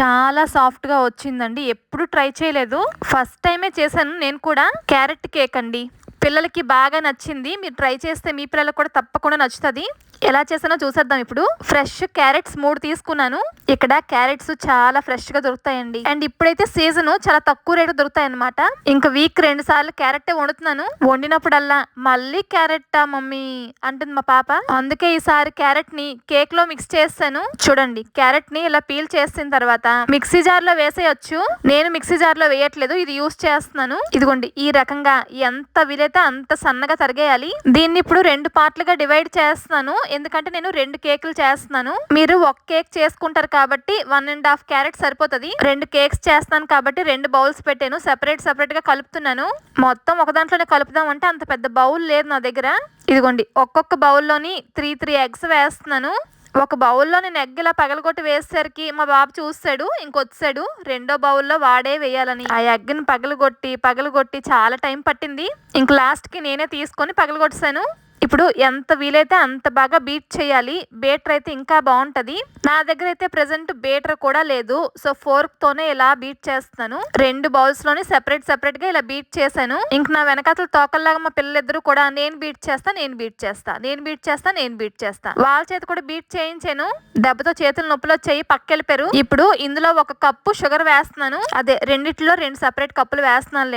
చాలా సాఫ్ట్గా వచ్చిందండి. ఎప్పుడు ట్రై చేయలేదు. ఫస్ట్ టైమే చేశాను. నేను కూడా క్యారెట్ కేక్ అండి. పిల్లలకి బాగా నచ్చింది. మీరు ట్రై చేస్తే మీ పిల్లలకు కూడా తప్పకుండా నచ్చుతుంది. ఎలా చేసానో చూసేద్దాం ఇప్పుడు. ఫ్రెష్ క్యారెట్స్ మూడు తీసుకున్నాను. ఇక్కడ క్యారెట్స్ చాలా ఫ్రెష్గా దొరుకుతాయండి. అండ్ ఇప్పుడైతే సీజన్ చాలా తక్కువ రేటు దొరుకుతాయి అనమాట ఇంకా వీక్ రెండు సార్లు క్యారెట్ వండుతున్నాను. వండినప్పుడల్లా మళ్ళీ క్యారెట్ మమ్మీ అంటుంది మా పాప. అందుకే ఈసారి క్యారెట్ని కేక్లో మిక్స్ చేస్తాను. చూడండి క్యారెట్ని ఇలా పీల్ చేసిన తర్వాత మిక్సీ జార్లో వేసేయచ్చు. నేను మిక్సీ జార్లో వేయట్లేదు ఇది యూస్ చేస్తున్నాను. ఇదిగోండి ఈ రకంగా ఎంత వీలైతే అంత సన్నగా తరిగేయాలి. దీన్ని ఇప్పుడు రెండు పార్ట్లుగా డివైడ్ చేస్తున్నాను. ఎందుకంటే నేను రెండు కేకులు చేస్తున్నాను. మీరు ఒక కేక్ చేసుకుంటారు కాబట్టి వన్ అండ్ హాఫ్ క్యారెట్ సరిపోతుంది. రెండు కేక్స్ చేస్తాను కాబట్టి రెండు బౌల్స్ పెట్టాను. సెపరేట్ సెపరేట్గా కలుపుతున్నాను. మొత్తం ఒక దాంట్లోనే కలుపుదాం అంటే అంత పెద్ద బౌల్ లేదు నా దగ్గర. ఇదిగోండి ఒక్కొక్క బౌల్లోని త్రీ త్రీ ఎగ్స్ వేస్తున్నాను. ఒక బౌల్లో నేను ఎగ్ ఇలా పగలగొట్టి వేసేసరికి మా బాబు చూస్తాడు ఇంకొచ్చాడు. రెండో బౌల్లో వాడే వేయాలని. ఆ ఎగ్ని పగలగొట్టి పగలగొట్టి చాలా టైం పట్టింది. ఇంక లాస్ట్కి నేనే తీసుకొని పగలగొట్టాను ఇప్పుడు ఎంత వీలైతే అంత బాగా బీట్ చేయాలి. బేటర్ అయితే ఇంకా బాగుంటది. నా దగ్గర అయితే ప్రెసెంట్ బేటర్ కూడా లేదు. సో ఫోర్క్ తోనే ఇలా బీట్ చేస్తాను రెండు బౌల్స్లోని సెపరేట్ సెపరేట్గా ఇలా బీట్ చేశాను. ఇంక నా వెనకాతల తోకల్లాగా మా పిల్లలిద్దరూ కూడా నేను బీట్ చేస్తా నేను బీట్ చేస్తా నేను బీట్ చేస్తా నేను బీట్ చేస్తా. వాళ్ళ చేతి కూడా బీట్ చేయించాను. దెబ్బతో చేతుల నొప్పిలో చేయి పక్కెళ్ళిపారు ఇప్పుడు ఇందులో ఒక కప్పు షుగర్ వేస్తున్నాను. అదే రెండిట్లో రెండు సెపరేట్ కప్పులు వేస్తున్నాను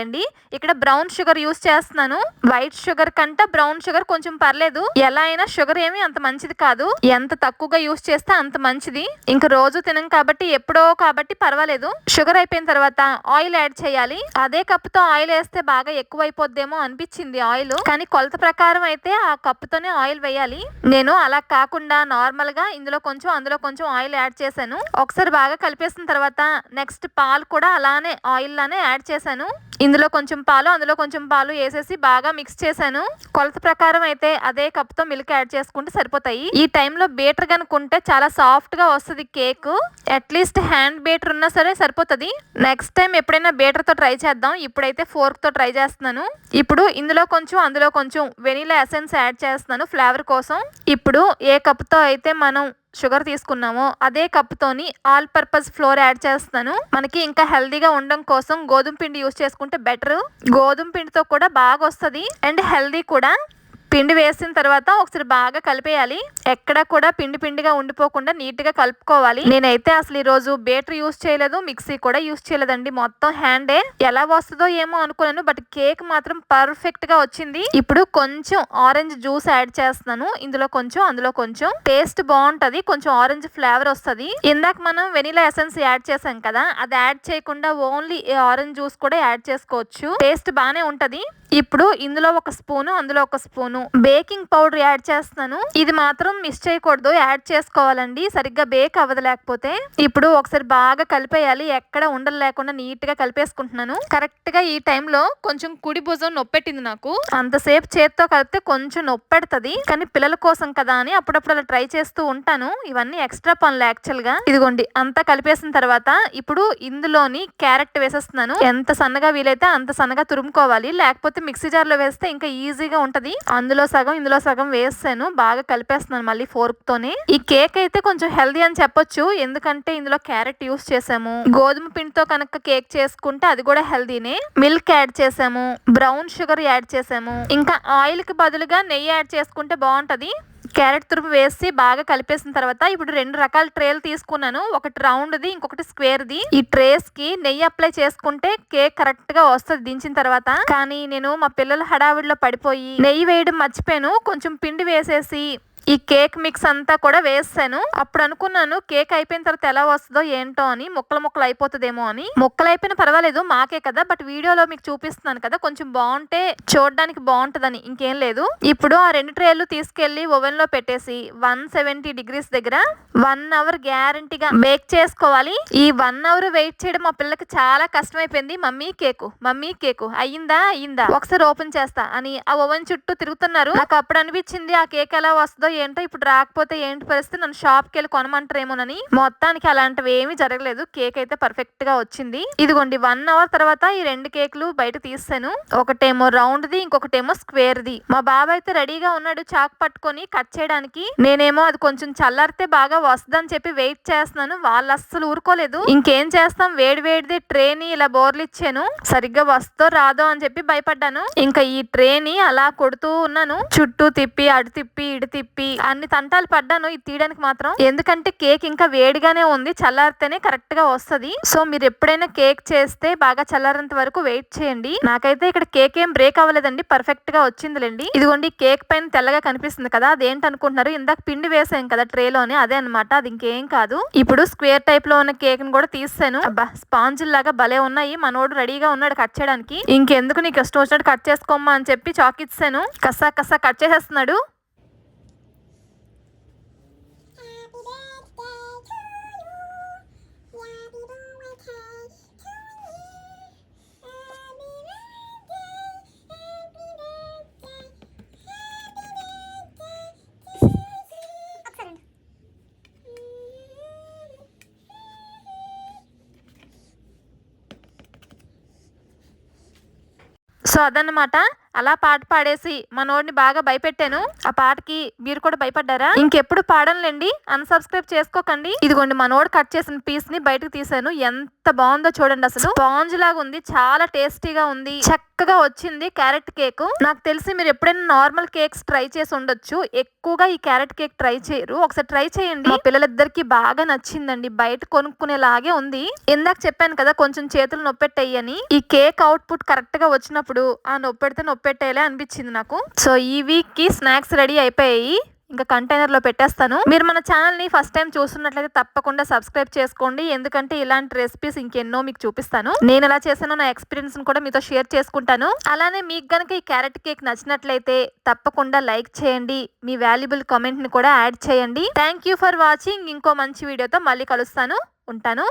ఇక్కడ బ్రౌన్ షుగర్ యూస్ చేస్తున్నాను. వైట్ షుగర్ కంటే బ్రౌన్ షుగర్ కొంచెం పర్లేదు. ఎలా అయినా షుగర్ ఏమి అంత మంచిది కాదు. ఎంత తక్కువగా యూస్ చేస్తే అంత మంచిది. ఇంకా రోజు తినం కాబట్టి ఎప్పుడో కాబట్టి పర్వాలేదు. షుగర్ అయిపోయిన తర్వాత ఆయిల్ యాడ్ చేయాలి. అదే కప్పుతో ఆయిల్ వేస్తే బాగా ఎక్కువ అయిపోద్దేమో అనిపించింది ఆయిల్. కానీ కొలత ప్రకారం అయితే ఆ కప్పుతోనే ఆయిల్ వేయాలి. నేను అలా కాకుండా నార్మల్గా ఇందులో కొంచెం అందులో కొంచెం ఆయిల్ యాడ్ చేశాను. ఒకసారి బాగా కలిపేసిన తర్వాత నెక్స్ట్ పాలు కూడా అలానే ఆయిల్ లానే యాడ్ చేశాను. ఇందులో కొంచెం పాలు అందులో కొంచెం పాలు వేసేసి బాగా మిక్స్ చేశాను. కొలత ప్రకారం అయితే అదే కప్తో మిల్క్ యాడ్ చేసుకుంటే సరిపోతాయి. ఈ టైంలో బేటర్ కనుకుంటే చాలా సాఫ్ట్గా వస్తుంది కేక్. అట్లీస్ట్ హ్యాండ్ బేటర్ ఉన్నా సరే సరిపోతుంది. నెక్స్ట్ టైం ఎప్పుడైనా బేటర్తో ట్రై చేద్దాం. ఇప్పుడైతే ఫోర్క్తో ట్రై చేస్తున్నాను. ఇప్పుడు ఇందులో కొంచెం అందులో కొంచెం వెనీలా ఎసెన్స్ యాడ్ చేస్తున్నాను ఫ్లేవర్ కోసం. ఇప్పుడు ఏ కప్తో అయితే మనం షుగర్ తీసుకున్నామో అదే కప్తోని ఆల్ పర్పస్ ఫ్లోర్ యాడ్ చేస్తున్నాను. మనకి ఇంకా హెల్దీగా ఉండడం కోసం గోధుమ పిండి యూస్ చేసుకుంటే బెటర్ గోధుమ పిండితో కూడా బాగా వస్తుంది. అండ్ హెల్దీ కూడా. పిండి వేసిన తర్వాత ఒకసారి బాగా కలిపేయాలి. ఎక్కడ కూడా పిండి పిండిగా ఉండిపోకుండా నీట్గా కలుపుకోవాలి. నేనైతే అసలు ఈ రోజు బేటర్ యూస్ చేయలేదు మిక్సీ కూడా యూస్ చేయలేదండి. మొత్తం హ్యాండే. ఎలా వస్తుందో ఏమో అనుకున్నాను బట్ కేక్ మాత్రం పర్ఫెక్ట్గా వచ్చింది. ఇప్పుడు కొంచెం ఆరెంజ్ జ్యూస్ యాడ్ చేస్తున్నాను. ఇందులో కొంచెం అందులో కొంచెం. టేస్ట్ బాగుంటది కొంచెం ఆరెంజ్ ఫ్లేవర్ వస్తది. ఇందాక మనం వెనిలా ఎసెన్స్ యాడ్ చేసాం కదా అది యాడ్ చేయకుండా ఓన్లీ ఆరెంజ్ జ్యూస్ కూడా యాడ్ చేసుకోవచ్చు. టేస్ట్ బానే ఉంటది. ఇప్పుడు ఇందులో ఒక స్పూను అందులో ఒక స్పూను. బేకింగ్ పౌడర్ యాడ్ చేస్తున్నాను. ఇది మాత్రం మిస్ చేయకూడదు. యాడ్ చేసుకోవాలండి. సరిగ్గా బేక్ అవ్వదు లేకపోతే. ఇప్పుడు ఒకసారి బాగా కలిపేయాలి. ఎక్కడ ఉండలు లేకుండా నీట్గా కలిపేసుకుంటున్నాను. కరెక్ట్గా ఈ టైంలో కొంచెం కుడి భుజం నొప్పెట్టింది నాకు. అంతసేపు చేత్తో కలిపితే కొంచెం నొప్పెడుతుంది. కానీ పిల్లల కోసం కదా అని అప్పుడప్పుడు అలా ట్రై చేస్తూ ఉంటాను. ఇవన్నీ ఎక్స్ట్రా పనులు యాక్చువల్గా ఇదిగోండి అంతా కలిపేసిన తర్వాత ఇప్పుడు ఇందులోని క్యారెట్ వేసేస్తున్నాను. ఎంత సన్నగా వీలైతే అంత సన్నగా తురుముకోవాలి. లేకపోతే మిక్సీ జార్లో వేస్తే ఇంకా ఈజీగా ఉంటది. అందులో సగం ఇందులో సగం వేస్తాను. బాగా కలిపేస్తున్నాను మళ్ళీ ఫోర్క్తోనే. ఈ కేక్ అయితే కొంచెం హెల్దీ అని చెప్పొచ్చు. ఎందుకంటే ఇందులో క్యారెట్ యూస్ చేసాము గోధుమ పిండితో కనుక కేక్ చేసుకుంటే అది కూడా హెల్దీనే మిల్క్ యాడ్ చేసాము బ్రౌన్ షుగర్ యాడ్ చేసాము ఇంకా ఆయిల్కి బదులుగా నెయ్యి యాడ్ చేసుకుంటే బాగుంటది. క్యారెట్ తురుము వేసి బాగా కలిపేసిన తర్వాత ఇప్పుడు రెండు రకాల ట్రేలు తీసుకున్నాను. ఒకటి రౌండ్ది ఇంకొకటి స్క్వేర్ది. ఈ ట్రేస్కి నెయ్యి అప్లై చేసుకుంటే కేక్ కరెక్ట్గా వస్తుంది దించిన తర్వాత. కానీ నేను మా పిల్లల హడావిడిలో పడిపోయి నెయ్యి వేయడం మర్చిపోయాను. కొంచెం పిండి వేసేసి ఈ కేక్ మిక్స్ అంతా కూడా వేసాను అప్పుడు అనుకున్నాను కేక్ అయిపోయిన తర్వాత ఎలా వస్తుందో ఏంటో అని ముక్కలు ముక్కలు అయిపోతుందేమో అని. ముక్కలు అయిపోయిన పర్వాలేదు మాకే కదా బట్ వీడియోలో మీకు చూపిస్తున్నాను కదా కొంచెం బాగుంటే చూడడానికి బాగుంటుందని ఇంకేం లేదు. ఇప్పుడు ఆ రెండు ట్రేలు తీసుకెళ్ళి ఓవెన్లో పెట్టేసి వన్ సెవెంటీ డిగ్రీస్ దగ్గర వన్ అవర్ గ్యారంటీగా బేక్ చేసుకోవాలి. ఈ వన్ అవర్ వెయిట్ చేయడం మా పిల్లకి చాలా కష్టమైపోయింది. మమ్మీ కేకు మమ్మీ కేకు అయ్యిందా అయ్యిందా? ఒకసారి ఓపెన్ చేస్తా అని ఆ ఓవెన్ చుట్టూ తిరుగుతున్నారు. నాకు అప్పుడు అనిపించింది ఆ కేక్ ఎలా వస్తుందో ఏంటో ఇప్పుడు రాకపోతే ఏంటి పరిస్థితి? నన్ను షాప్కి వెళ్ళి కొనమంటారేమోనని మొత్తానికి అలాంటివి ఏమీ జరగలేదు. కేక్ అయితే పర్ఫెక్ట్గా వచ్చింది. ఇదిగోండి వన్ అవర్ తర్వాత ఈ రెండు కేకులు బయట తీసాను ఒకటేమో రౌండ్ ది ఇంకొకటేమో స్క్వేర్ ది మా బాబాయ్ అయితే రెడీగా ఉన్నాడు చాక్ పట్టుకొని కట్ చేయడానికి. నేనేమో అది కొంచెం చల్లారితే బాగా వస్తుందని చెప్పి వెయిట్ చేస్తున్నాను. వాళ్ళు అస్సలు ఊరుకోలేదు. ఇంకేం చేస్తాం? వేడి వేడిది ట్రేని ఇలా బోర్లు ఇచ్చాను. సరిగ్గా వస్తో రాదో అని చెప్పి భయపడ్డాను. ఇంకా ఈ ట్రేని అలా కొడుతూ ఉన్నాను. చుట్టూ తిప్పి అడు తిప్పి ఇడు తిప్పి అన్ని తంటాలు పడ్డాను. ఇది తీయడానికి మాత్రం. ఎందుకంటే కేక్ ఇంకా వేడిగానే ఉంది. చల్లారితేనే కరెక్ట్గా వస్తది. సో మీరు ఎప్పుడైనా కేక్ చేస్తే బాగా చల్లారేంత వరకు వెయిట్ చేయండి. నాకైతే ఇక్కడ కేక్ ఏం బ్రేక్ అవ్వలేదండి. పర్ఫెక్ట్గా వచ్చిందిలేండి. ఇదిగోండి కేక్ పైన తెల్లగా కనిపిస్తుంది కదా అదేంటి అనుకుంటున్నారు ఇందాక పిండి వేసాం కదా ట్రేలోనే. అదే అనమాట అది ఇంకేం కాదు. ఇప్పుడు స్క్వేర్ టైప్లో ఉన్న కేక్ని కూడా తీసాను అబ్బా స్పాంజ్ లాగా భలే ఉన్నాయి. మనోడు రెడీగా ఉన్నాడు కట్ చేయడానికి. ఇంకెందుకు నీకు ఇష్టం వచ్చినట్టు కట్ చేసుకోమ్మా అని చెప్పి చాక్ ఇచ్చాను కసా కసా కట్ చేసేస్తున్నాడు. సో అదనమాట అలా పాట పాడేసి మనోడిని బాగా భయపెట్టాను. ఆ పాటకి మీరు కూడా భయపడ్డారా? ఇంకెప్పుడు పాడనులేండి అన్సబ్స్క్రైబ్ చేసుకోకండి. ఇదిగోండి మనోడు కట్ చేసిన పీస్ని బయటకు తీసాను ఎంత బాగుందో చూడండి అసలు. స్పాంజ్ లాగా ఉంది చాలా టేస్టీగా ఉంది. చక్కగా వచ్చింది క్యారెట్ కేక్. నాకు తెలిసి మీరు ఎప్పుడైనా నార్మల్ కేక్స్ ట్రై చేసి ఉండొచ్చు. ఎక్కువగా ఈ క్యారెట్ కేక్ ట్రై చేయరు. ఒకసారి ట్రై చేయండి. మా పిల్లలిద్దరికి బాగా నచ్చిందండి. బయట కొనుక్కునేలాగే ఉంది. ఇందాక చెప్పాను కదా కొంచెం చేతులు నొప్పెట్టయ్యని ఈ కేక్ అవుట్పుట్ కరెక్ట్గా వచ్చినప్పుడు ఆ నొప్పెడితే నొప్పెట్టేలా అనిపించింది నాకు. సో ఈ వీక్కి స్నాక్స్ రెడీ అయిపోయాయి. ఇంకా కంటైనర్లో పెట్టేస్తాను. మీరు మన ఛానల్ని ఫస్ట్ టైం చూస్తున్నట్లయితే తప్పకుండా సబ్స్క్రైబ్ చేసుకోండి. ఎందుకంటే ఇలాంటి రెసిపీస్ ఇంకెన్నో మీకు చూపిస్తాను. నేను ఎలా చేశానో నా ఎక్స్పీరియన్స్ కూడా మీతో షేర్ చేసుకుంటాను. అలానే మీకు గనక ఈ క్యారెట్ కేక్ నచ్చినట్లయితే తప్పకుండా లైక్ చేయండి. మీ వాల్యుబుల్ కామెంట్ని కూడా యాడ్ చేయండి. Thank you for watching. ఇంకో మంచి వీడియోతో మళ్ళీ కలుస్తాను. ఉంటాను.